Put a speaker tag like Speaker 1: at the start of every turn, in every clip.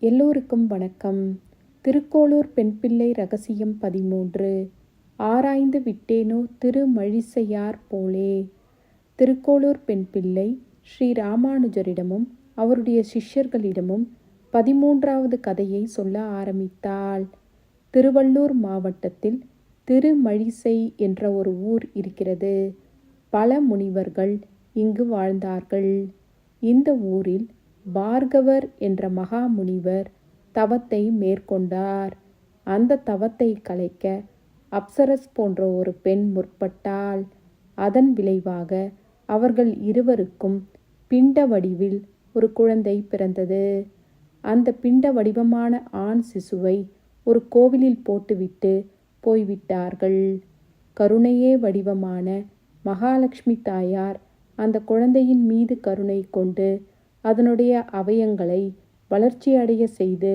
Speaker 1: எல்லோருக்கும் வணக்கம். திருக்கோளூர் பெண்பிள்ளை ரகசியம் பதிமூன்று. ஆராய்ந்து விட்டேனோ திருமழிசையார் போலே. திருக்கோளூர் பெண்பிள்ளை ஸ்ரீ ராமானுஜரிடமும் அவருடைய சிஷ்யர்களிடமும் பதிமூன்றாவது கதையை சொல்ல ஆரம்பித்தாள். திருவள்ளூர் மாவட்டத்தில் திருமழிசை என்ற ஒரு ஊர் இருக்கிறது. பல முனிவர்கள் இங்கு வாழ்ந்தார்கள். இந்த ஊரில் பார்கவர் என்ற மகாமுனிவர் தவத்தை மேற்கொண்டார். அந்த தவத்தை கலைக்க அப்சரஸ் போன்ற ஒரு பெண் முற்பட்டால் அதன் விளைவாக அவர்கள் இருவருக்கும் பிண்ட வடிவில் ஒரு குழந்தை பிறந்தது. அந்த பிண்ட வடிவமான ஆண் சிசுவை ஒரு கோவிலில் போட்டுவிட்டு போய்விட்டார்கள். கருணையே வடிவமான மகாலட்சுமி தாயார் அந்த குழந்தையின் மீது கருணை கொண்டு அதனுடைய அவயங்களை வளர்ச்சியடைய செய்து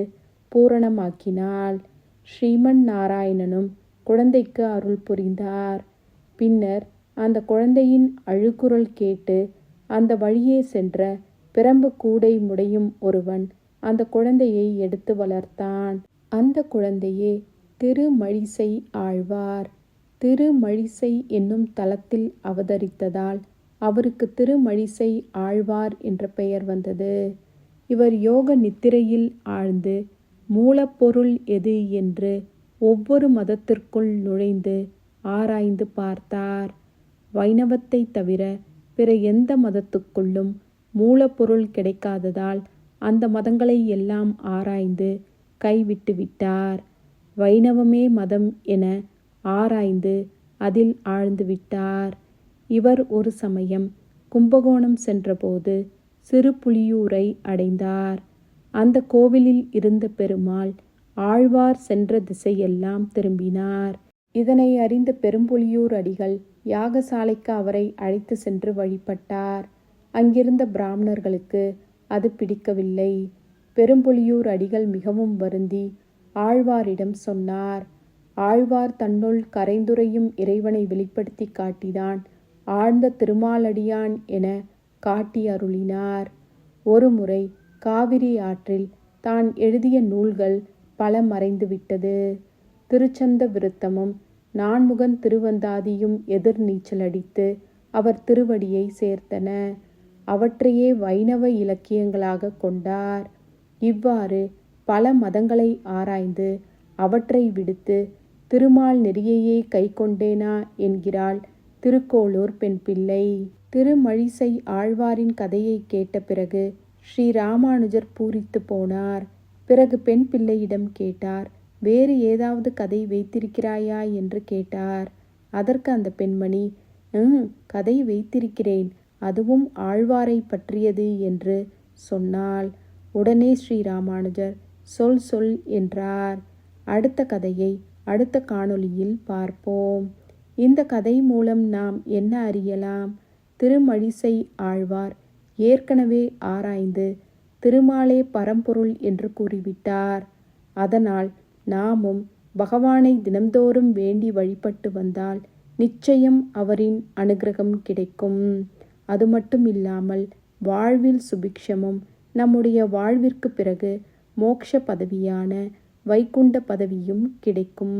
Speaker 1: பூரணமாக்கினாள். ஸ்ரீமன் நாராயணனும் குழந்தைக்கு அருள் புரிந்தார். பின்னர் அந்த குழந்தையின் அழுக்குரல் கேட்டு அந்த வழியே சென்ற பிரம்பு கூடை முடையும் ஒருவன் அந்த குழந்தையை எடுத்து வளர்த்தான். அந்த குழந்தையே திருமழிசை ஆழ்வார். திருமழிசை என்னும் தலத்தில் அவதரித்ததால் அவருக்கு திருமழிசை ஆழ்வார் என்ற பெயர் வந்தது. இவர் யோக நித்திரையில் ஆழ்ந்து மூலப்பொருள் எது என்று ஒவ்வொரு மதத்திற்குள் நுழைந்து ஆராய்ந்து பார்த்தார். வைணவத்தை தவிர பிற எந்த மதத்துக்குள்ளும் மூலப்பொருள் கிடைக்காததால் அந்த மதங்களை எல்லாம் ஆராய்ந்து கைவிட்டு விட்டார். வைணவமே மதம் என ஆராய்ந்து அதில் ஆழ்ந்து விட்டார். இவர் ஒரு சமயம் கும்பகோணம் சென்றபோது சிறு புலியூரை அடைந்தார். அந்த கோவிலில் இருந்த பெருமாள் ஆழ்வார் சென்ற திசையெல்லாம் திரும்பினார். இதனை அறிந்த பெரும்புலியூர் அடிகள் யாகசாலைக்கு அவரை அழைத்து சென்று வழிபட்டார். அங்கிருந்த பிராமணர்களுக்கு அது பிடிக்கவில்லை. பெரும்புலியூர் அடிகள் மிகவும் வருந்தி ஆழ்வாரிடம் சொன்னார். ஆழ்வார் தன்னுள் கரைந்துரையும் இறைவனை வெளிப்படுத்தி காட்டிதான் ஆழ்ந்த திருமாலடியான் என காட்டி அருளினார் ஒருமுறை காவிரி ஆற்றில் தான் எழுதிய நூல்கள் பல மறைந்துவிட்டது திருச்சந்த விருத்தமும் நான்முகன் திருவந்தாதியும் எதிர் நீச்சலடித்து அவர் திருவடியை சேர்த்தன. அவற்றையே வைணவ இலக்கியங்களாக கொண்டார். இவ்வாறு பல மதங்களை ஆராய்ந்து அவற்றை விடுத்து திருமால் நெறியையே கை கொண்டேனா என்கிறாள் திருக்கோளூர் பெண் பிள்ளை. திருமழிசை ஆழ்வாரின் கதையை கேட்ட பிறகு ஸ்ரீ ராமானுஜர் பூரித்து போனார். பிறகு பெண் பிள்ளையிடம் கேட்டார் வேறு ஏதாவது கதை வைத்திருக்கிறாயா? என்று கேட்டார். அதற்கு அந்த பெண்மணி ம் கதை வைத்திருக்கிறேன். அதுவும் ஆழ்வாரை பற்றியது என்று சொன்னால் உடனே ஸ்ரீ ராமானுஜர் சொல் சொல் என்றார். அடுத்த கதையை அடுத்த காணொளியில் பார்ப்போம். இந்த கதை மூலம் நாம் என்ன அறியலாம்? திருமழிசை ஆழ்வார் ஏற்கனவே ஆராய்ந்து திருமாலே பரம்பொருள் என்று கூறிவிட்டார். அதனால் நாமும் பகவானை தினம்தோறும் வேண்டி வழிபட்டு வந்தால் நிச்சயம் அவரின் அனுகிரகம் கிடைக்கும். அது மட்டும் இல்லாமல் வாழ்வில் சுபிக்ஷமும் நம்முடைய வாழ்விற்கு பிறகு மோக்ஷ பதவியான வைகுண்ட பதவியும் கிடைக்கும்.